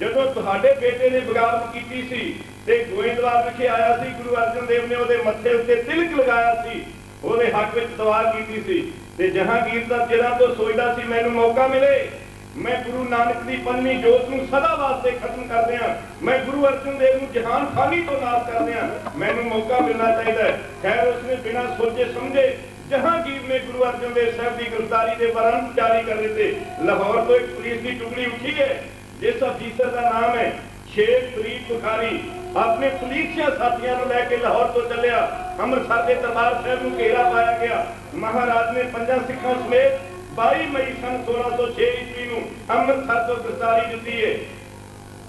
ਜਦੋਂ ਤੁਹਾਡੇ ਬੇਟੇ ਨੇ ਬਗਾਵਤ ਕੀਤੀ ਸੀ ਤੇ ਗੋਇੰਦਵਾਲ ਵਿਖੇ ਆਇਆ ਸੀ, ਗੁਰੂ ਅਰਜਨ ਦੇਵ ਨੇ ਉਹਦੇ ਮੱਥੇ ਉੱਤੇ ਤਿਲਕ ਲਗਾਇਆ ਸੀ ਉਹਦੇ ਹੱਕ ਵਿੱਚ ਦੁਆ ਕੀਤੀ ਸੀ। ਤੇ ਜਹਾਂਗੀਰ ਦਾ ਚਿਹਰਾ ਤੋਂ ਸੋਚਦਾ ਸੀ, ਮੈਨੂੰ ਮੌਕਾ ਮਿਲੇ। ਮੈਂ ਗੁਰੂ ਨਾਨਕ ਦੀ ਪੰਨੀ ਜੋਤ ਨੂੰ ਸਦਾ ਵਾਸਤੇ ਖਤਮ ਕਰ ਦਿਆਂ। ਮੈਂ ਗੁਰੂ ਅਰਜਨ ਦੇਵ ਨੂੰ ਜਹਾਨ ਖਾਨੀ ਤੋਂ ਨਾਸ ਕਰ ਦਿਆਂ। ਮੈਨੂੰ ਮੌਕਾ ਮਿਲਣਾ ਚਾਹੀਦਾ ਹੈ। ਖੈਰ, ਉਸਨੇ ਬਿਨਾਂ ਸੋਚੇ ਸਮਝੇ ਜਹਾਂਗੀਰ ਨੇ ਗੁਰੂ ਅਰਜਨ ਦੇਵ ਸਾਹਿਬ ਦੀ ਗ੍ਰਿਫਤਾਰੀ ਦੇ ਵਾਰੰਟ ਜਾਰੀ ਕਰ ਦਿੱਤੇ। ਲਾਹੌਰ ਤੋਂ ਇੱਕ ਪੁਲਿਸ ਦੀ ਟੁਕੜੀ ਉੱਠੀ ਹੈ। ਜਿਸ ਅਫੀਸਰ ਦਾ ਨਾਮ ਹੈ ਸ਼ੇਖ ਫਰੀਦ ਬੁਖਾਰੀ। ਆਪਣੇ ਪੁਲਿਸਿਆ ਸਾਥੀਆਂ ਨੂੰ ਲੈ ਕੇ ਲਾਹੌਰ ਤੋਂ ਚੱਲਿਆ। ਅੰਮ੍ਰਿਤਸਰ ਦੇ ਦਰਬਾਰ ਸਾਹਿਬ ਨੂੰ ਘੇਰਾ ਪਾਇਆ ਗਿਆ। ਮਹਾਰਾਜ ਨੇ ਪੰਜਾਂ ਸਿੱਖਾਂ ਸਮੇਤ 22 ਮਈ ਸਨ 1606 ਈਸਵੀ ਨੂੰ ਅੰਮ੍ਰਿਤਸਰ ਤੋਂ ਗ੍ਰਿਫਤਾਰੀ ਦਿੱਤੀ ਹੈ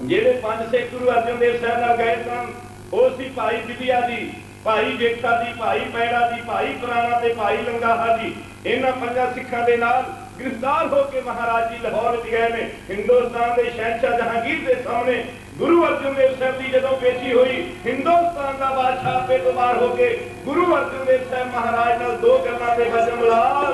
ਜਿਹੜੇ ਪੰਜ ਸਿੱਖ ਗੁਰੂ ਅਰਜਨ ਦੇਵ ਸਾਹਿਬ ਨਾਲ ਗਏ ਸਨ, ਉਹ ਸੀ ਭਾਈ ਵਿਦਿਆ ਜੀ, ਭਾਈ ਜੇਠਾ ਜੀ, ਭਾਈ ਪੈੜਾ ਜੀ, ਭਾਈ ਪੁਰਾਣਾ ਤੇ ਭਾਈ ਲੰਗਾਹਾ ਜੀ। ਇਹਨਾਂ ਪੰਜਾਂ ਸਿੱਖਾਂ ਦੇ ਨਾਲ ਗ੍ਰਿਫਤਾਰ ਹੋ ਕੇ ਮਹਾਰਾਜ ਜੀ ਲਾਹੌਰ ਵਿੱਚ ਗਏ ਨੇ। ਹਿੰਦੁਸਤਾਨ ਦੇ ਸ਼ਹਿਨशाह ਜਹਾਂਗੀਰ ਦੇ ਸਾਹਮਣੇ ਗੁਰੂ ਅਰਜਨ ਦੇਵ ਸਾਹਿਬ ਦੀ ਜਦੋਂ ਪੇਸ਼ੀ ਹੋਈ, ਹਿੰਦੁਸਤਾਨ ਦਾ ਬਾਦਸ਼ਾਹ ਆਪੇ ਹੋ ਕੇ ਗੁਰੂ ਅਰਜਨ ਦੇਵ ਸਾਹਿਬ ਮਹਾਰਾਜ ਨਾਲ ਦੋ ਗੱਲਾਂ ਤੇ ਵਚਨ ਮਿਲਾ।